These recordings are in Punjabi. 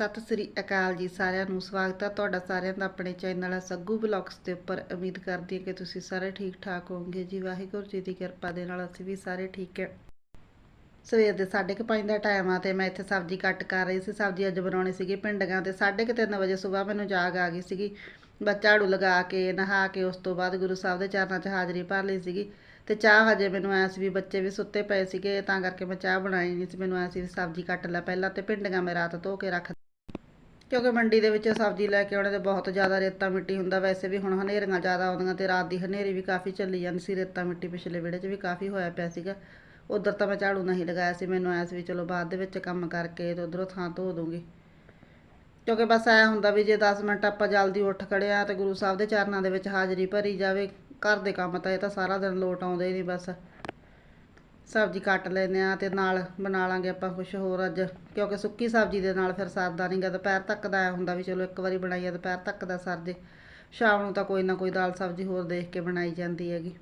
ਸਤਿ ਸ੍ਰੀ ਅਕਾਲ ਜੀ ਸਾਰਿਆਂ ਨੂੰ, ਸਵਾਗਤ ਹੈ ਤੁਹਾਡਾ ਸਾਰਿਆਂ ਦਾ ਆਪਣੇ ਚੈਨਲ ਸੱਗੂ ਬਲੌਗਸ ਦੇ ਉੱਪਰ। ਉਮੀਦ ਕਰਦੀ ਹਾਂ ਕਿ ਤੁਸੀਂ ਸਾਰੇ ਠੀਕ ਠਾਕ ਹੋਵੋਗੇ। ਜੀ ਵਾਹਿਗੁਰੂ ਜੀ ਦੀ ਕਿਰਪਾ ਦੇ ਨਾਲ ਅਸੀਂ ਵੀ ਸਾਰੇ ਠੀਕ ਹੈ। ਸਵੇਰ ਦੇ 5:30 ਦਾ ਟਾਈਮ ਆ ਤੇ ਮੈਂ ਇੱਥੇ ਸਬਜ਼ੀ ਕੱਟ ਕਰ ਰਹੀ ਸੀ। ਸਬਜ਼ੀ ਅੱਜ ਬਣਾਉਣੀ ਸੀਗੀ ਪਿੰਡੀਆਂ ਤੇ। 3:30 ਵਜੇ ਸਵੇਰ ਮੈਨੂੰ ਜਾਗ ਆ ਗਈ ਸੀਗੀ। ਬਸ ਝਾੜੂ ਲਗਾ ਕੇ, ਨਹਾ ਕੇ ਉਸ ਤੋਂ ਬਾਅਦ ਗੁਰੂ ਸਾਹਿਬ ਦੇ ਚਰਨਾਂ 'ਚ ਹਾਜ਼ਰੀ ਭਰ ਲਈ ਸੀਗੀ। ਤੇ ਚਾਹ ਹਜੇ ਮੈਨੂੰ ਐ ਸੀ ਵੀ ਬੱਚੇ ਵੀ ਸੁੱਤੇ ਪਏ ਸੀਗੇ, ਤਾਂ ਕਰਕੇ ਮੈਂ ਚਾਹ ਬਣਾਈ ਨਹੀਂ ਸੀ। ਮੈਨੂੰ ਐ ਸੀ ਵੀ ਸਬਜ਼ੀ ਕੱਟ ਲੈ ਪਹਿਲਾਂ ਤੇ ਭਿੰਡੀਆਂ ਮੈਂ ਰਾਤ ਧੋ ਕੇ ਰੱਖ ਕਿਉਂਕਿ ਮੰਡੀ ਦੇ ਵਿੱਚ ਸਬਜ਼ੀ ਲੈ ਕੇ ਆਉਣੇ ਤੇ ਬਹੁਤ ਜ਼ਿਆਦਾ ਰੇਤਾ ਮਿੱਟੀ ਹੁੰਦਾ। ਵੈਸੇ ਵੀ ਹੁਣ ਹਨੇਰੀਆਂ ਜ਼ਿਆਦਾ ਆਉਂਦੀਆਂ ਤੇ ਰਾਤ ਦੀ ਹਨੇਰੀ ਵੀ ਕਾਫੀ ਚੱਲੀ ਜਾਂਦੀ ਸੀ। ਰੇਤਾ ਮਿੱਟੀ ਪਿਛਲੇ ਵਿਹੜੇ 'ਚ ਵੀ ਕਾਫੀ ਹੋਇਆ ਪਿਆ ਸੀਗਾ। ਉਧਰ ਤਾਂ ਮੈਂ ਝਾੜੂ ਨਹੀਂ ਲਗਾਇਆ ਸੀ। ਮੈਨੂੰ ਐ ਸੀ ਵੀ ਚਲੋ ਬਾਅਦ ਦੇ ਵਿੱਚ ਕੰਮ ਕਰਕੇ ਤੇ ਉਧਰੋਂ ਥਾਂ ਧੋ ਦੂੰਗੀ। ਕਿਉਂਕਿ ਬਸ ਐ ਹੁੰਦਾ ਵੀ ਜੇ 10 ਮਿੰਟ ਆਪਾਂ ਜਲਦੀ ਉੱਠ ਖੜਿਆ ਤੇ ਗੁਰੂ ਸਾਹਿਬ ਦੇ ਚਰਨਾਂ ਦੇ ਵਿੱਚ ਹਾਜ਼ਰੀ ਭਰੀ ਜਾਵੇ, ਘਰ ਦੇ ਕੰਮ ਤਾਂ ਇਹ ਤਾਂ ਸਾਰਾ ਦਿਨ ਲੋਟ ਆਉਂਦੇ ਹੀ ਨਹੀਂ ਬਸ। ਸਬਜ਼ੀ ਕੱਟ ਲੈਂਦੇ ਆ ਤੇ ਨਾਲ ਬਣਾ ਲਾਂਗੇ ਆਪਾਂ ਕੁਛ ਹੋਰ ਅੱਜ, ਕਿਉਂਕਿ ਸੁੱਕੀ ਸਬਜ਼ੀ ਦੇ ਨਾਲ ਫਿਰ ਸਰਦਾ ਨਹੀਂਗਾ ਦੁਪਹਿਰ ਤੱਕ ਦਾ ਐਂ ਹੁੰਦਾ ਵੀ ਚਲੋ ਇੱਕ ਵਾਰੀ ਬਣਾਈਏ ਦੁਪਹਿਰ ਤੱਕ ਦਾ ਸਰ ਜੇ ਸ਼ਾਮ ਨੂੰ ਤਾਂ ਕੋਈ ਨਾ ਕੋਈ ਦਾਲ ਸਬਜ਼ੀ ਹੋਰ ਦੇਖ ਕੇ ਬਣਾਈ ਜਾਂਦੀ ਹੈਗੀ।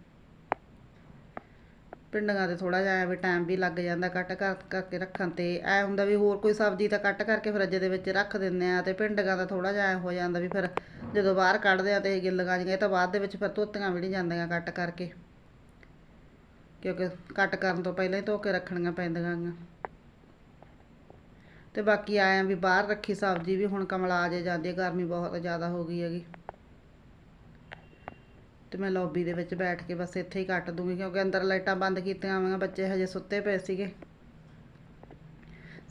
ਪਿੰਡੀਆਂ ਤੇ ਥੋੜਾ ਜਿਹਾ ਐਂ ਵੀ ਟਾਈਮ ਵੀ ਲੱਗ ਜਾਂਦਾ ਕੱਟ ਕਰ ਕਰਕੇ ਰੱਖਣ ਤੇ। ਐ ਹੁੰਦਾ ਵੀ ਹੋਰ ਕੋਈ ਸਬਜ਼ੀ ਤਾਂ ਕੱਟ ਕਰਕੇ ਫਰਿੱਜ ਦੇ ਵਿੱਚ ਰੱਖ ਦਿੰਦੇ ਆ ਤੇ ਪਿੰਡੀਆਂ ਦਾ ਥੋੜਾ ਜਿਹਾ ਐਂ ਹੋ ਜਾਂਦਾ ਵੀ ਫਿਰ ਜਦੋਂ ਬਾਹਰ ਕੱਢਦੇ ਆ ਤੇ ਇਹ ਗਿੱਲੀਆਂ ਜਿਹੀਆਂ ਇਹ ਤਾਂ ਬਾਅਦ ਦੇ ਵਿੱਚ ਫਿਰ ਧੋਤੀਆਂ ਵੀ ਨਹੀਂ ਜਾਂਦੀਆਂ ਕੱਟ ਕਰਕੇ। ਕਿਉਂਕਿ ਕੱਟ ਕਰਨ ਤੋਂ ਪਹਿਲਾਂ ਹੀ ਧੋ ਕੇ ਰੱਖਣੀਆਂ ਪੈਂਦੀਆਂ ਗੀਆਂ। ਤੇ ਬਾਕੀ ਆਇਆ ਵੀ ਬਾਹਰ ਰੱਖੀ ਸਬਜ਼ੀ ਵੀ, ਹੁਣ ਕਮਲਾ ਆ ਜੇ ਜਾਂਦੀ ਹੈ ਗਰਮੀ ਬਹੁਤ ਜ਼ਿਆਦਾ ਹੋ ਗਈ ਹੈਗੀ। ਤੇ ਮੈਂ ਲੌਬੀ ਦੇ ਵਿੱਚ ਬੈਠ ਕੇ ਬਸ ਇੱਥੇ ਹੀ ਕੱਟ ਦੂੰਗੀ, ਕਿਉਂਕਿ ਅੰਦਰ ਲਾਈਟਾਂ ਬੰਦ ਕੀਤੀਆਂ ਹੋਈਆਂ, ਬੱਚੇ ਹਜੇ ਸੁੱਤੇ ਪਏ ਸੀਗੇ।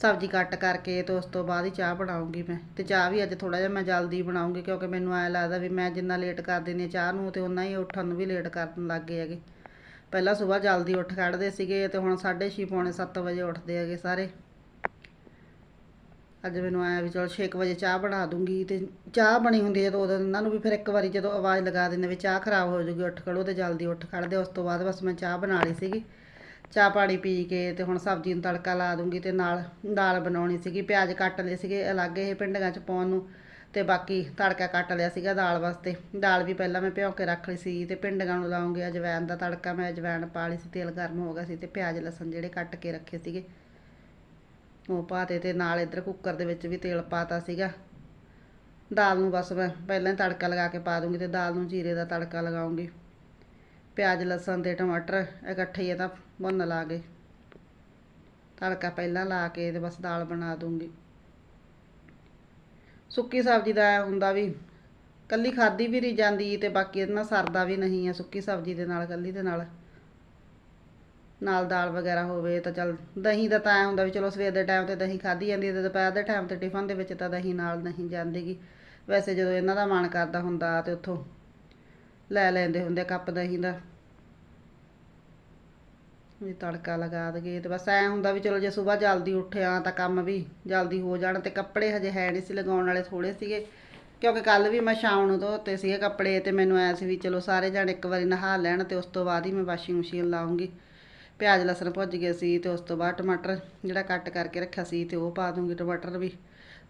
ਸਬਜ਼ੀ ਕੱਟ ਕਰਕੇ ਤੇ ਉਸ ਤੋਂ ਬਾਅਦ ਹੀ ਚਾਹ ਬਣਾਉਂਗੀ ਮੈਂ। ਤੇ ਚਾਹ ਵੀ ਅੱਜ ਥੋੜਾ ਜਿਹਾ ਮੈਂ ਜਲਦੀ ਬਣਾਉਂਗੀ, ਕਿਉਂਕਿ ਮੈਨੂੰ ਐ ਲੱਗਦਾ ਵੀ ਮੈਂ ਜਿੰਨਾ ਲੇਟ ਕਰ ਦਿੰਦੀ ਹਾਂ ਚਾਹ ਨੂੰ, ਤੇ ਉਨਾ ਹੀ ਉੱਠਣ ਨੂੰ ਵੀ ਲੇਟ ਕਰਨ ਲੱਗ ਗਏ ਹੈਗੇ। ਪਹਿਲਾਂ ਸਵੇਰ ਜਲਦੀ ਉੱਠ ਖੜਦੇ ਸੀਗੇ ਤੇ ਹੁਣ 6:30 ਪੌਣੇ 7 ਵਜੇ ਉੱਠਦੇ ਹੈਗੇ ਸਾਰੇ। ਅੱਜ ਮੈਨੂੰ ਆਇਆ ਵੀ ਚਲੋ 6 ਵਜੇ ਚਾਹ ਬਣਾ ਦੂੰਗੀ ਤੇ ਚਾਹ ਬਣੀ ਹੁੰਦੀ ਹੈ ਤਾਂ ਉਦੋਂ ਇਹਨਾਂ ਨੂੰ ਵੀ ਫਿਰ ਇੱਕ ਵਾਰੀ ਜਦੋਂ ਆਵਾਜ਼ ਲਗਾ ਦਿੰਦੇ ਵੀ ਚਾਹ ਖਰਾਬ ਹੋ ਜੂਗੀ, ਉੱਠ ਖੜੋ ਤੇ ਜਲਦੀ ਉੱਠ ਖੜਦੇ ਉਸ ਤੋਂ ਬਾਅਦ ਬਸ ਮੈਂ ਚਾਹ ਬਣਾ ਲਈ ਸੀਗੀ। ਚਾਹ ਪਾਣੀ ਪੀ ਕੇ ਤੇ ਹੁਣ ਸਬਜ਼ੀ ਨੂੰ ਤੜਕਾ ਲਾ ਦੂੰਗੀ ਤੇ ਨਾਲ ਦਾਲ ਬਣਾਉਣੀ ਸੀਗੀ, ਪਿਆਜ਼ ਕੱਟ ਲਏ ਸੀਗੇ ਅਲੱਗ ਇਹ ਪਿੰਡਾਂ 'ਚ ਪਾਉਣ ਨੂੰ। ਤੇ ਬਾਕੀ ਤੜਕਾ ਕੱਟ ਲਿਆ ਸੀਗਾ ਦਾਲ ਵਾਸਤੇ। ਦਾਲ ਵੀ ਪਹਿਲਾਂ ਮੈਂ ਭਿਓ ਕੇ ਰੱਖ ਲਈ ਸੀ ਤੇ ਪਿੰਡਾਂ ਨੂੰ ਲਾਉਂਗੇ ਅਜਵਾਇਣ ਦਾ ਤੜਕਾ ਮੈਂ ਅਜਵਾਇਣ ਪਾ ਲਈ ਸੀ, ਤੇਲ ਗਰਮ ਹੋ ਗਿਆ ਸੀ ਤੇ ਪਿਆਜ਼ ਲਸਣ ਜਿਹੜੇ ਕੱਟ ਕੇ ਰੱਖੇ ਸੀਗੇ। ਉਹ ਪਾਤੇ ਤੇ ਨਾਲ ਇੱਧਰ ਕੁੱਕਰ ਦੇ ਵਿੱਚ ਵੀ ਤੇਲ ਪਾਤਾ ਸੀਗਾ। ਦਾਲ ਨੂੰ ਬਸ ਮੈਂ ਪਹਿਲਾਂ ਹੀ ਤੜਕਾ ਲਗਾ ਕੇ ਪਾ ਦੂੰਗੀ ਤੇ ਦਾਲ ਨੂੰ ਜੀਰੇ ਦਾ ਤੜਕਾ ਲਗਾਉਂਗੀ। ਪਿਆਜ਼, ਲਸਣ ਤੇ ਟਮਾਟਰ ਇਕੱਠੇ ਹੀ ਇਹ ਤਾਂ ਭੁੰਨ ਲਾ ਗਏ ਤੜਕਾ ਪਹਿਲਾਂ ਲਾ ਕੇ ਤੇ ਬਸ ਦਾਲ ਬਣਾ ਦੂੰਗੀ। ਸੁੱਕੀ ਸਬਜ਼ੀ ਦਾ ਐਂ ਹੁੰਦਾ ਵੀ ਕੱਲੀ ਖਾਦੀ ਵੀ ਨਹੀਂ ਜਾਂਦੀ ਤੇ ਬਾਕੀ ਇਹਦੇ ਨਾਲ ਸਰਦਾ ਵੀ ਨਹੀਂ ਆ ਸੁੱਕੀ ਸਬਜ਼ੀ ਦੇ ਨਾਲ, ਕੱਲੀ ਦੇ ਨਾਲ। ਨਾਲ ਦਾਲ ਵਗੈਰਾ ਹੋਵੇ ਤਾਂ ਚਲ ਦਹੀਂ ਦਾ ਤਾਂ ਐਂ ਹੁੰਦਾ ਵੀ ਚਲੋ ਸਵੇਰ ਦੇ ਟਾਈਮ ਤੇ ਦਹੀਂ ਖਾਧੀ ਜਾਂਦੀ ਹੈ ਤੇ ਦੁਪਹਿਰ ਦੇ ਟਾਈਮ ਤੇ ਟਿਫਨ ਦੇ ਵਿੱਚ ਤਾਂ ਦਹੀਂ ਨਾਲ ਨਹੀਂ ਜਾਂਦੀਗੀ। ਵੈਸੇ ਜਦੋਂ ਇਹਨਾਂ ਦਾ ਮਨ ਕਰਦਾ ਹੁੰਦਾ ਤੇ ਉੱਥੋਂ ਲੈ ਲੈਂਦੇ ਹੁੰਦੇ ਕੱਪ ਦਹੀਂ ਦਾ। ਵੀ ਤੜਕਾ ਲਗਾ ਦਈਏ ਤੇ ਬਸ ਐਂ ਹੁੰਦਾ ਵੀ ਚਲੋ ਜੇ ਸਵੇਰ ਜਲਦੀ ਉੱਠਿਆ ਤਾਂ ਕੰਮ ਵੀ ਜਲਦੀ ਹੋ ਜਾਣ ਤੇ ਕੱਪੜੇ ਹਜੇ ਹੈ ਨਹੀਂ ਸੀ ਲਗਾਉਣ ਵਾਲੇ ਥੋੜੇ ਸੀਗੇ। ਕਿਉਂਕਿ ਕੱਲ ਵੀ ਮੈਂ ਸ਼ਾਮ ਨੂੰ ਧੋਤੇ ਸੀਗੇ ਕੱਪੜੇ ਤੇ ਮੈਨੂੰ ਐ ਸੀ ਵੀ ਚਲੋ ਸਾਰੇ ਜਣ ਇੱਕ ਵਾਰੀ ਨਹਾ ਲੈਣ ਤੇ ਉਸ ਤੋਂ ਬਾਅਦ ਹੀ ਮੈਂ ਵਾਸ਼ਿੰਗ ਮਸ਼ੀਨ ਲਾਉਂਗੀ ਪਿਆਜ਼, ਲਸਣ ਭੁੱਜ ਗਏ ਸੀ ਤੇ ਉਸ ਤੋਂ ਬਾਅਦ ਟਮਾਟਰ ਜਿਹੜਾ ਕੱਟ ਕਰਕੇ ਰੱਖਿਆ ਸੀ ਤੇ ਉਹ ਪਾ ਦੂੰਗੀ ਟਮਾਟਰ ਵੀ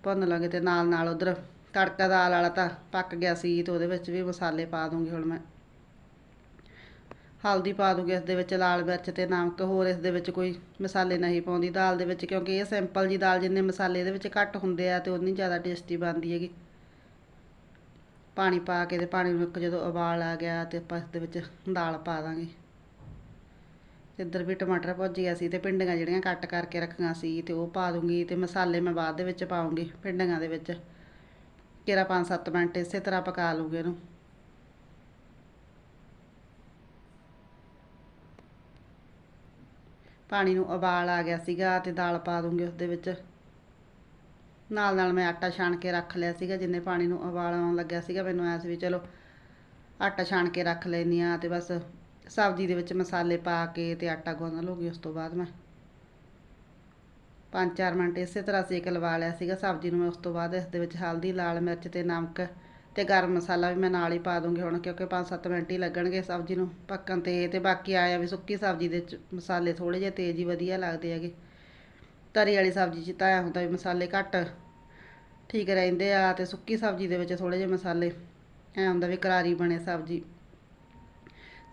ਭੁੰਨ ਲਾਂਗੇ ਤੇ ਨਾਲ ਨਾਲ ਉਧਰ ਤੜਕਾ ਦਾਲ ਵਾਲਾ ਤਾਂ ਪੱਕ ਗਿਆ ਸੀ ਤੇ ਉਹਦੇ ਵਿੱਚ ਵੀ ਮਸਾਲੇ ਪਾ ਦੂੰਗੀ ਹੁਣ ਮੈਂ। ਹਲਦੀ ਪਾ ਦੂੰਗੀ, ਇਸ ਦੇ ਵਿੱਚ ਲਾਲ ਮਿਰਚ ਤੇ ਨਮਕ, ਹੋਰ ਇਸ ਦੇ ਵਿੱਚ ਕੋਈ ਮਸਾਲੇ ਨਹੀਂ ਪਾਉਂਦੀ ਦਾਲ ਦੇ ਵਿੱਚ, ਕਿਉਂਕਿ ਇਹ ਸਿੰਪਲ ਜੀ ਦਾਲ, ਜਿੰਨੇ ਮਸਾਲੇ ਇਹਦੇ ਵਿੱਚ ਘੱਟ ਹੁੰਦੇ ਆ ਤੇ ਉਨੀ ਜ਼ਿਆਦਾ ਟੇਸਟੀ ਬਣਦੀ ਹੈਗੀ। ਪਾਣੀ ਪਾ ਕੇ ਤੇ ਪਾਣੀ ਨੂੰ ਇੱਕ ਜਦੋਂ ਉਬਾਲ ਆ ਗਿਆ ਤੇ ਆਪਾਂ ਇਸ ਦੇ ਵਿੱਚ ਦਾਲ ਪਾ ਦਾਂਗੇ। ਇੱਧਰ ਵੀ ਟਮਾਟਰ ਭੁੱਜ ਗਿਆ ਸੀ ਤੇ ਪਿੰਡੀਆਂ ਜਿਹੜੀਆਂ ਕੱਟ ਕਰਕੇ ਰੱਖੀਆਂ ਸੀ ਤੇ ਉਹ ਪਾ ਦੂੰਗੀ ਤੇ ਮਸਾਲੇ ਮੈਂ ਬਾਅਦ ਦੇ ਵਿੱਚ ਪਾਉਂਗੀ ਪਿੰਡੀਆਂ ਦੇ ਵਿੱਚ। ਕਿਰਾ 5-7 ਮਿੰਟ ਇਸੇ ਤਰ੍ਹਾਂ ਪਕਾ ਲੂਗੇ ਇਹਨੂੰ। ਪਾਣੀ ਨੂੰ ਉਬਾਲ ਆ ਗਿਆ ਸੀਗਾ ਤੇ ਦਾਲ ਪਾ ਦੂੰਗੀ ਉਸ ਦੇ ਵਿੱਚ। ਨਾਲ ਨਾਲ ਮੈਂ ਆਟਾ ਛਾਣ ਕੇ ਰੱਖ ਲਿਆ ਸੀਗਾ, ਜਿੰਨੇ ਪਾਣੀ ਨੂੰ ਉਬਾਲ ਆਉਣ ਲੱਗਿਆ ਸੀਗਾ, ਮੈਨੂੰ ਐਸ ਵੀ ਚਲੋ ਆਟਾ ਛਾਣ ਕੇ ਰੱਖ ਲੈਂਦੀ ਆ ਤੇ ਬਸ ਸਬਜ਼ੀ ਦੇ ਵਿੱਚ ਮਸਾਲੇ ਪਾ ਕੇ ਤੇ ਆਟਾ ਗੁੰਨ ਲੂੰਗੀ ਉਸ ਤੋਂ ਬਾਅਦ ਮੈਂ। 5-4 ਮਿੰਟ ਇਸੇ ਤਰ੍ਹਾਂ ਸੇਕ ਲਵਾ ਲਿਆ ਸੀਗਾ ਸਬਜ਼ੀ ਨੂੰ ਮੈਂ ਉਸ ਤੋਂ ਬਾਅਦ ਇਸ ਦੇ ਵਿੱਚ ਹਲਦੀ, ਲਾਲ ਮਿਰਚ ਤੇ ਨਮਕ ਤੇ ਗਰਮ ਮਸਾਲਾ ਵੀ ਮੈਂ ਨਾਲ ਹੀ ਪਾ ਦੂੰਗੀ ਹੁਣ, ਕਿਉਂਕਿ 5-7 ਮਿੰਟ ਹੀ ਲੱਗਣਗੇ ਸਬਜ਼ੀ ਨੂੰ ਪੱਕਣ ਤੇ ਤੇ ਬਾਕੀ ਆਇਆ ਵੀ ਸੁੱਕੀ ਸਬਜ਼ੀ ਦੇ ਮਸਾਲੇ ਥੋੜੇ ਜਿਹੇ ਤੇਜ਼ ਹੀ ਵਧੀਆ ਲੱਗਦੇ ਹੈਗੇ। ਤਰੀ ਵਾਲੀ ਸਬਜ਼ੀ 'ਚ ਤਾਂ ਐਂ ਹੁੰਦਾ ਵੀ ਮਸਾਲੇ ਘੱਟ ਠੀਕ ਰਹਿੰਦੇ ਆ ਤੇ ਸੁੱਕੀ ਸਬਜ਼ੀ ਦੇ ਵਿੱਚ ਥੋੜੇ ਜਿਹੇ ਮਸਾਲੇ, ਐਂ ਹੁੰਦਾ ਵੀ ਕਰਾਰੀ ਬਣੇ ਸਬਜ਼ੀ।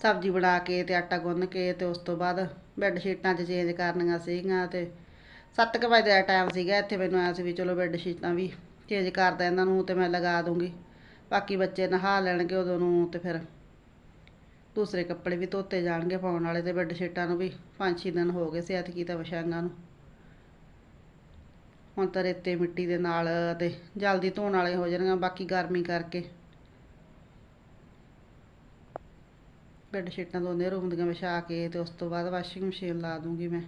ਸਬਜ਼ੀ ਬਣਾ ਕੇ ਤੇ ਆਟਾ ਗੁੰਨ ਕੇ ਤੇ ਉਸ ਤੋਂ ਬਾਅਦ ਬੈੱਡ ਸ਼ੀਟਾਂ 'ਚ ਚੇਂਜ ਕਰਨੀਆਂ ਸੀਗੀਆਂ ਤੇ ਸੱਤ ਕੁ ਵਜੇ ਦਾ ਟਾਈਮ ਸੀਗਾ, ਇੱਥੇ ਮੈਨੂੰ ਆਇਆ ਸੀ ਵੀ ਚਲੋ ਬੈੱਡ ਸ਼ੀਟਾਂ ਵੀ ਚੇਂਜ ਕਰਦਾ ਇਹਨਾਂ ਨੂੰ ਤੇ ਮੈਂ ਲਗਾ ਦੂੰਗੀ। ਬਾਕੀ ਬੱਚੇ ਨਹਾ ਲੈਣਗੇ ਉਦੋਂ ਨੂੰ ਤੇ ਫਿਰ ਦੂਸਰੇ ਕੱਪੜੇ ਵੀ ਧੋਤੇ ਜਾਣਗੇ ਪਾਉਣ ਵਾਲੇ ਤੇ ਬੈੱਡ ਸ਼ੀਟਾਂ ਨੂੰ ਵੀ। 5-6 ਦਿਨ ਹੋ ਗਏ ਸੀ ਐਤਕੀ ਤਾਂ ਵਿਛਾਈਆਂ ਨੂੰ। ਹੁਣ ਤਾਂ ਰੇਤੇ ਮਿੱਟੀ ਦੇ ਨਾਲ ਤੇ ਜਲਦੀ ਧੋਣ ਵਾਲੇ ਹੋ ਜਾਣਗੇ, ਬਾਕੀ ਗਰਮੀ ਕਰਕੇ। ਬੈੱਡ ਸ਼ੀਟਾਂ ਦੋਨੇ ਰੂਮ ਦੀਆਂ ਵਿਛਾ ਕੇ ਤੇ ਉਸ ਤੋਂ ਬਾਅਦ ਵਾਸ਼ਿੰਗ ਮਸ਼ੀਨ ਲਾ ਦੂੰਗੀ ਮੈਂ।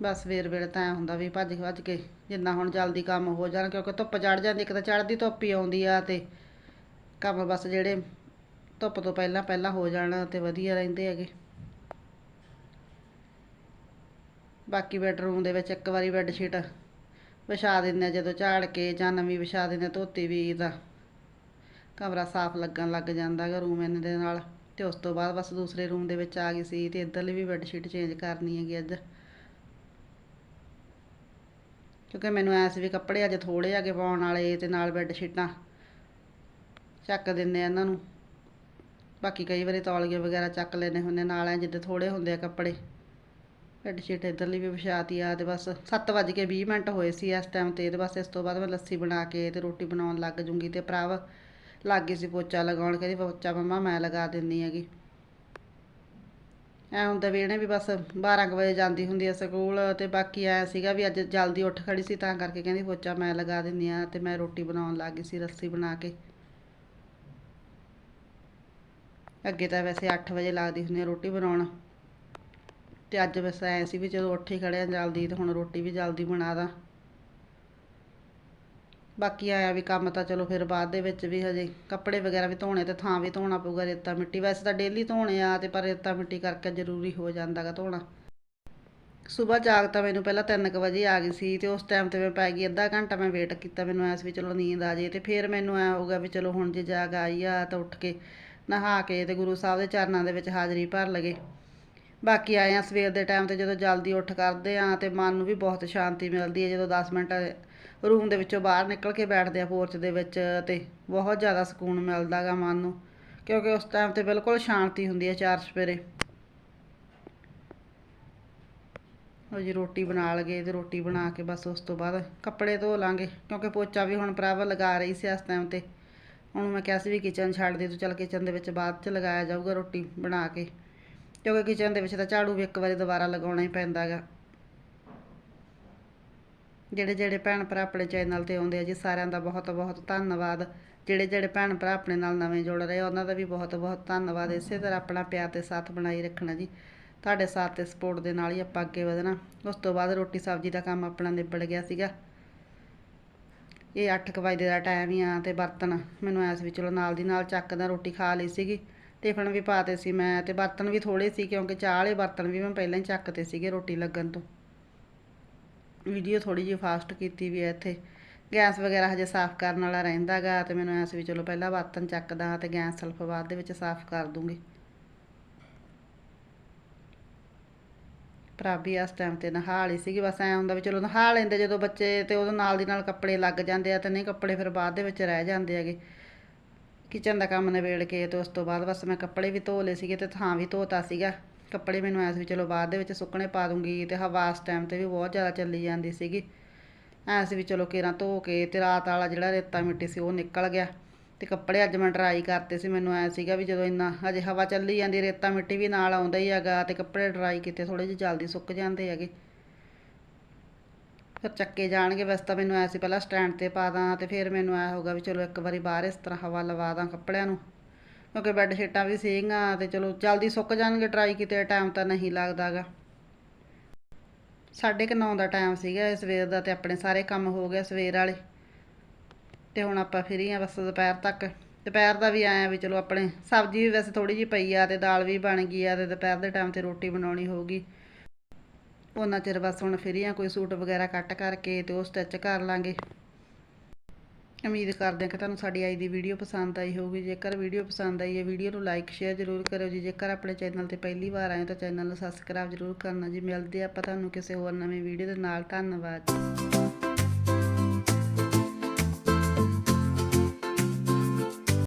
ਬਸ ਵੇਰ ਵੇਲੇ ਤਾਂ ਐਂ ਹੁੰਦਾ ਵੀ ਭੱਜ ਭੱਜ ਕੇ ਜਿੰਨਾ ਹੁਣ ਜਲਦੀ ਕੰਮ ਹੋ ਜਾਣ, ਕਿਉਂਕਿ ਧੁੱਪ ਚੜ ਜਾਂਦੀ, ਇੱਕ ਤਾਂ ਚੜ੍ਹਦੀ ਧੁੱਪ ਹੀ ਆਉਂਦੀ ਆ ਤੇ ਕੰਮ ਬਸ ਜਿਹੜੇ ਧੁੱਪ ਤੋਂ ਪਹਿਲਾਂ ਪਹਿਲਾਂ ਹੋ ਜਾਣ ਤੇ ਵਧੀਆ ਰਹਿੰਦੇ ਹੈਗੇ। ਬਾਕੀ ਬੈਡਰੂਮ ਦੇ ਵਿੱਚ ਇੱਕ ਵਾਰੀ ਬੈੱਡ ਸ਼ੀਟ ਵਿਛਾ ਦਿੰਦੇ ਆ ਜਦੋਂ ਝਾੜ ਕੇ ਜਾਂ ਨਵੀਂ ਵਿਛਾ ਦਿੰਦੇ ਆ ਧੋਤੀ ਵੀ ਤਾਂ ਕਮਰਾ ਸਾਫ਼ ਲੱਗਣ ਲੱਗ ਜਾਂਦਾ ਗਾ ਰੂਮ ਇਹਨਾਂ ਦੇ ਨਾਲ, ਤੇ ਉਸ ਤੋਂ ਬਾਅਦ ਬਸ ਦੂਸਰੇ ਰੂਮ ਦੇ ਵਿੱਚ ਆ ਗਈ ਸੀ ਤੇ ਇੱਧਰਲੀ ਵੀ ਬੈੱਡ ਸ਼ੀਟ ਚੇਂਜ ਕਰਨੀ ਹੈਗੀ ਅੱਜ। ਕਿਉਂਕਿ ਮੈਨੂੰ ਐ ਸੀ ਵੀ ਕੱਪੜੇ ਅੱਜ ਥੋੜੇ ਆਗੇ ਪਾਉਣ ਵਾਲੇ ਤੇ ਨਾਲ ਬੈੱਡ ਸ਼ੀਟਾਂ ਚੱਕ ਦਿੰਦੇ ਆ ਇਹਨਾਂ ਨੂੰ। ਬਾਕੀ ਕਈ ਵਾਰੀ ਤੌਲੀਏ ਵਗੈਰਾ ਚੱਕ ਲੈਨੇ ਹੁੰਦੇ ਨਾਲ ਐ ਜਿੱਦੇ ਥੋੜੇ ਹੁੰਦੇ ਆ ਕੱਪੜੇ। ਬੈੱਡ ਸ਼ੀਟ ਇੱਧਰਲੀ ਵੀ ਵਿਛਾਤੀ ਆ ਤੇ ਬਸ 7:20 ਮਿੰਟ ਹੋਏ ਸੀ ਇਸ ਟਾਈਮ ਤੇ ਤੇ ਬਸ ਇਸ ਤੋਂ ਬਾਅਦ ਮੈਂ ਲੱਸੀ ਬਣਾ ਕੇ ਤੇ ਰੋਟੀ ਬਣਾਉਣ ਲੱਗ ਜੂੰਗੀ ਤੇ ਭਰਾਵ ਲੱਗ ਗਈ ਸੀ ਪੋਚਾ ਲਗਾਉਣ, ਕਹਿੰਦੀ ਪੋਚਾ ਮੰਮਾ ਮੈਂ ਲਗਾ ਦਿੰਦੀ ਹੈਗੀ। ਐ ਹੁੰਦਾ ਵੀ ਇਹਨੇ ਵੀ ਬਸ 12 ਕੁ ਵਜੇ ਜਾਂਦੀ ਹੁੰਦੀ ਆ ਸਕੂਲ ਤੇ ਬਾਕੀ ਐ ਸੀਗਾ ਵੀ ਅੱਜ ਜਲਦੀ ਉੱਠ ਖੜੀ ਸੀ ਤਾਂ ਕਰਕੇ ਕਹਿੰਦੀ ਪੋਚਾ ਮੈਂ ਲਗਾ ਦਿੰਦੀ ਆ ਤੇ ਮੈਂ ਰੋਟੀ ਬਣਾਉਣ ਲੱਗ ਗਈ ਸੀ ਰੱਸੀ ਬਣਾ ਕੇ। ਅੱਗੇ ਤਾਂ ਵੈਸੇ 8 ਵਜੇ ਲੱਗਦੀ ਹੁੰਦੀ ਆ ਰੋਟੀ ਬਣਾਉਣ। ਤੇ ਅੱਜ ਵੈਸੇ ਐ ਸੀ ਵੀ ਜਦੋਂ ਉੱਠ ਹੀ ਖੜਿਆ ਜਲਦੀ ਤੇ ਹੁਣ ਰੋਟੀ ਵੀ ਜਲਦੀ ਬਣਾ ਦਾਂ। ਬਾਕੀ ਆਇਆ ਵੀ ਕੰਮ ਤਾਂ ਚਲੋ ਫਿਰ ਬਾਅਦ ਦੇ ਵਿੱਚ ਵੀ ਹਜੇ ਕੱਪੜੇ ਵਗੈਰਾ ਵੀ ਧੋਣੇ ਤੇ ਥਾਂ ਵੀ ਧੋਣਾ ਪਊਗਾ ਰੇਤਾ ਮਿੱਟੀ। ਵੈਸੇ ਤਾਂ ਡੇਲੀ ਧੋਣੇ ਆ ਤੇ ਪਰ ਰੇਤਾ ਮਿੱਟੀ ਕਰਕੇ ਜ਼ਰੂਰੀ ਹੋ ਜਾਂਦਾਗਾ ਧੋਣਾ। ਸਵੇਰ ਜਾਗ ਤਾਂ ਮੈਨੂੰ ਪਹਿਲਾਂ 3 ਕੁ ਵਜੇ ਆ ਗਈ ਸੀ ਤੇ ਉਸ ਟਾਈਮ ਤੇ ਮੈਂ ਪੈ ਗਈ ਅੱਧਾ ਘੰਟਾ, ਮੈਂ ਵੇਟ ਕੀਤਾ ਮੈਨੂੰ ਐਸ ਵੀ ਚਲੋ ਨੀਂਦ ਆ ਜੇ ਤੇ ਫਿਰ ਮੈਨੂੰ ਐ ਹੋਊਗਾ ਵੀ ਚਲੋ ਹੁਣ ਜੇ ਜਾਗ ਆਈ ਆ ਤਾਂ ਉੱਠ ਕੇ ਨਹਾ ਕੇ ਤੇ ਗੁਰੂ ਸਾਹਿਬ ਦੇ ਚਰਨਾਂ ਦੇ ਵਿੱਚ ਹਾਜ਼ਰੀ ਭਰ ਲਗੇ। ਬਾਕੀ ਆਏ ਆ ਸਵੇਰ ਦੇ ਟਾਈਮ ਤੇ ਜਦੋਂ ਜਲਦੀ ਉੱਠ ਕਰਦੇ ਆ ਤੇ ਮਨ ਨੂੰ ਵੀ ਬਹੁਤ ਸ਼ਾਂਤੀ ਮਿਲਦੀ ਹੈ। ਜਦੋਂ 10 ਮਿੰਟ ਰੂਮ ਦੇ ਵਿੱਚੋਂ ਬਾਹਰ ਨਿਕਲ ਕੇ ਬੈਠਦੇ ਆ ਪੋਰਚ ਦੇ ਵਿੱਚ ਤੇ ਬਹੁਤ ਜ਼ਿਆਦਾ ਸਕੂਨ ਮਿਲਦਾ ਗਾ ਮਨ ਨੂੰ, ਕਿਉਂਕਿ ਉਸ ਟਾਈਮ ਤੇ ਬਿਲਕੁਲ ਸ਼ਾਂਤੀ ਹੁੰਦੀ ਹੈ ਚਾਰ ਸਵੇਰੇ। ਉਹ ਜੀ, ਰੋਟੀ ਬਣਾ ਲਗੇ ਤੇ ਰੋਟੀ ਬਣਾ ਕੇ ਬਸ ਉਸ ਤੋਂ ਬਾਅਦ ਕੱਪੜੇ ਧੋ ਲਾਂਗੇ, ਕਿਉਂਕਿ ਪੋਚਾ ਵੀ ਹੁਣ ਭਰਾਵਾ ਲਗਾ ਰਹੀ ਸੀ ਇਸ ਟਾਈਮ ਤੇ। ਹੁਣ ਮੈਂ ਕਿਹਾ ਸੀ ਵੀ ਕਿਚਨ ਛੱਡ ਦੇ, ਤੂੰ ਚੱਲ ਕਿਚਨ ਦੇ ਵਿੱਚ ਬਾਅਦ ਚ ਲਗਾਇਆ ਜਾਊਗਾ ਰੋਟੀ ਬਣਾ ਕੇ, ਕਿਉਂਕਿ ਕਿਚਨ ਦੇ ਵਿੱਚ ਤਾਂ ਝਾੜੂ ਵੀ ਇੱਕ ਵਾਰੀ ਦੁਬਾਰਾ ਲਗਾਉਣਾ ਹੀ ਪੈਂਦਾ ਗਾ ਜਿਹੜੇ ਜਿਹੜੇ ਭੈਣ ਭਰਾ ਆਪਣੇ ਚੈਨਲ ਤੇ ਆਉਂਦੇ ਆ ਜੀ ਸਾਰਿਆਂ ਦਾ ਬਹੁਤ ਬਹੁਤ ਧੰਨਵਾਦ। ਜਿਹੜੇ ਜਿਹੜੇ ਭੈਣ ਭਰਾ ਆਪਣੇ ਨਾਲ ਨਵੇਂ ਜੁੜ ਰਹੇ ਆ, ਉਹਨਾਂ ਦਾ ਵੀ ਬਹੁਤ ਬਹੁਤ ਧੰਨਵਾਦ। ਇਸੇ ਤਰ੍ਹਾਂ ਆਪਣਾ ਪਿਆਰ ਤੇ ਸਾਥ ਬਣਾਈ ਰੱਖਣਾ ਜੀ। ਤੁਹਾਡੇ ਸਾਥ ਤੇ ਸਪੋਰਟ ਦੇ ਨਾਲ ਹੀ ਆਪਾਂ ਅੱਗੇ ਵਧਣਾ। ਉਸ ਤੋਂ ਬਾਅਦ ਰੋਟੀ ਸਬਜ਼ੀ ਦਾ ਕੰਮ ਆਪਣਾ ਨਿਬੜ ਗਿਆ ਸੀਗਾ। ਇਹ 8 ਵਜੇ ਦਾ ਟਾਈਮ ਹੀ ਆ ਤੇ ਬਰਤਨ ਮੈਨੂੰ ਐਸ ਵੀ ਚਲੋ ਨਾਲ ਦੀ ਨਾਲ ਚੱਕਦਾ ਰੋਟੀ ਖਾ ਲਈ ਸੀਗੀ। ਟਿਫਨ ਵੀ ਪਾਤੇ ਸੀ ਮੈਂ ਤੇ ਬਰਤਨ ਵੀ ਥੋੜੇ ਸੀ ਕਿਉਂਕਿ ਚਾਹ ਵਾਲੇ ਬਰਤਨ ਵੀ ਮੈਂ ਪਹਿਲਾਂ ਹੀ ਚੱਕਤੇ ਸੀਗੇ ਰੋਟੀ ਲੱਗਣ ਤੋਂ। ਵੀਡੀਓ ਥੋੜੀ ਜਿਹੀ ਫਾਸਟ ਕੀਤੀ ਵੀ ਹੈ ਇੱਥੇ। ਗੈਸ ਵਗੈਰਾ ਹਜੇ ਸਾਫ਼ ਕਰਨ ਵਾਲਾ ਰਹਿੰਦਾ ਗਾ ਤੇ ਮੈਨੂੰ ਐਸ ਵੀ ਚਲੋ ਪਹਿਲਾਂ ਬਰਤਨ ਚੱਕਦਾ ਤੇ ਗੈਸ ਸਲਫ ਬਾਅਦ ਦੇ ਵਿੱਚ ਸਾਫ਼ ਕਰ ਦੂੰਗੀ। ਭਰਾਬੀ ਇਸ ਟਾਈਮ ਤੇ ਨਹਾ ਲਈ ਸੀਗੀ, ਬਸ ਐਂ ਹੁੰਦਾ ਵੀ ਚਲੋ ਨਹਾ ਲੈਂਦੇ ਜਦੋਂ ਬੱਚੇ ਤੇ ਉਹਦੇ ਨਾਲ ਦੀ ਨਾਲ ਕੱਪੜੇ ਲੱਗ ਜਾਂਦੇ ਆ ਤੇ ਨਹੀਂ ਕੱਪੜੇ ਫਿਰ ਬਾਅਦ ਦੇ ਵਿੱਚ ਰਹਿ ਜਾਂਦੇ ਹੈਗੇ। ਕਿਚਨ ਦਾ ਕੰਮ ਨਿਬੇੜ ਕੇ ਤੇ ਉਸ ਤੋਂ ਬਾਅਦ ਬਸ ਮੈਂ ਕੱਪੜੇ ਵੀ ਧੋ ਲਏ ਸੀਗੇ ਤੇ ਥਾਂ ਵੀ ਧੋਤਾ ਸੀਗਾ। ਕੱਪੜੇ ਮੈਨੂੰ ਐਸ ਵੀ ਚਲੋ ਬਾਅਦ ਦੇ ਵਿੱਚ ਸੁੱਕਣੇ ਪਾ ਦੂੰਗੀ ਤੇ ਹਵਾ ਇਸ ਟਾਈਮ ਤੇ ਵੀ ਬਹੁਤ ਜ਼ਿਆਦਾ ਚੱਲੀ ਜਾਂਦੀ ਸੀਗੀ। ਐਸ ਵੀ ਚਲੋ ਕੇਰਾਂ ਧੋ ਕੇ ਤੇ ਰਾਤ ਵਾਲਾ ਜਿਹੜਾ ਰੇਤਾ ਮਿੱਟੀ ਸੀ ਉਹ ਨਿਕਲ ਗਿਆ। ਤੇ ਕੱਪੜੇ ਅੱਜ ਮੈਂ ਡਰਾਈ ਕਰਤੇ ਸੀ, ਮੈਨੂੰ ਐ ਸੀਗਾ ਵੀ ਜਦੋਂ ਇੰਨਾ ਹਜੇ ਹਵਾ ਚੱਲੀ ਜਾਂਦੀ, ਰੇਤਾ ਮਿੱਟੀ ਵੀ ਨਾਲ ਆਉਂਦਾ ਹੀ ਹੈਗਾ ਤੇ ਕੱਪੜੇ ਡਰਾਈ ਕੀਤੇ ਥੋੜੇ ਜਿਹੇ ਜਲਦੀ ਸੁੱਕ ਜਾਂਦੇ ਹੈਗੇ। ਫਿਰ ਚੱਕੇ ਜਾਣਗੇ, ਵੈਸੇ ਤਾਂ ਮੈਨੂੰ ਐ ਸੀ ਪਹਿਲਾਂ ਸਟੈਂਡ ਤੇ ਪਾ ਦਾਂ ਤੇ ਫਿਰ ਮੈਨੂੰ ਐ ਹੋਗਾ ਵੀ ਚਲੋ ਇੱਕ ਵਾਰੀ ਬਾਹਰ ਇਸ ਤਰ੍ਹਾਂ ਹਵਾ ਲਵਾ ਦਾਂ ਕੱਪੜਿਆਂ ਨੂੰ। ਕਿਉਂਕਿ ਬੈੱਡ ਸ਼ੀਟਾਂ ਵੀ ਸੀਗੀਆਂ ਤੇ ਚਲੋ ਜਲਦੀ ਸੁੱਕ ਜਾਣਗੇ ਟਰਾਈ ਕੀਤੇ ਟਾਈਮ ਤਾਂ ਨਹੀਂ ਲੱਗਦਾਗਾ। ਸਾਢੇ ਕੁ ਨੌ ਦਾ ਟਾਈਮ ਸੀਗਾ ਸਵੇਰ ਦਾ ਤੇ ਆਪਣੇ ਸਾਰੇ ਕੰਮ ਹੋ ਗਏ ਸਵੇਰ ਵਾਲੇ। ਤੇ ਹੁਣ ਆਪਾਂ ਫਰੀ ਆ ਬਸ ਦੁਪਹਿਰ ਤੱਕ। ਦੁਪਹਿਰ ਦਾ ਵੀ ਆਇਆ ਵੀ ਚਲੋ ਆਪਣੇ ਸਬਜ਼ੀ ਵੀ ਵੈਸੇ ਥੋੜੀ ਜਿਹੀ ਪਈ ਆ ਤੇ ਦਾਲ ਵੀ ਬਣ ਗਈ ਆ ਤੇ ਦੁਪਹਿਰ ਦੇ ਟਾਈਮ ਤੇ ਰੋਟੀ ਬਣਾਉਣੀ ਹੋਊਗੀ। ਉਹਨਾਂ ਚਿਰ ਬਸ ਹੁਣ ਫਰੀ ਆ, ਕੋਈ ਸੂਟ ਵਗੈਰਾ ਕੱਟ ਕਰਕੇ ਤੇ ਉਹ ਸਟਿਚ ਕਰ ਲਾਂਗੇ। ਉਮੀਦ ਕਰਦੇ ਹਾਂ ਕਿ ਤੁਹਾਨੂੰ ਸਾਡੀ ਅੱਜ ਦੀ ਵੀਡੀਓ ਪਸੰਦ ਆਈ ਹੋਊਗੀ। ਜੇਕਰ ਵੀਡੀਓ ਪਸੰਦ ਆਈ ਹੈ, ਵੀਡੀਓ ਨੂੰ ਲਾਈਕ ਸ਼ੇਅਰ ਜ਼ਰੂਰ ਕਰਿਓ ਜੀ। ਜੇਕਰ ਆਪਣੇ ਚੈਨਲ ਤੇ ਪਹਿਲੀ ਵਾਰ ਆਏ ਤਾਂ ਚੈਨਲ ਨੂੰ ਸਬਸਕ੍ਰਾਈਬ ਜ਼ਰੂਰ ਕਰਨਾ ਜੀ। ਮਿਲਦੇ ਆਪਾਂ ਤੁਹਾਨੂੰ ਕਿਸੇ ਹੋਰ ਨਵੀਂ ਵੀਡੀਓ ਦੇ ਨਾਲ। ਧੰਨਵਾਦ ਜੀ।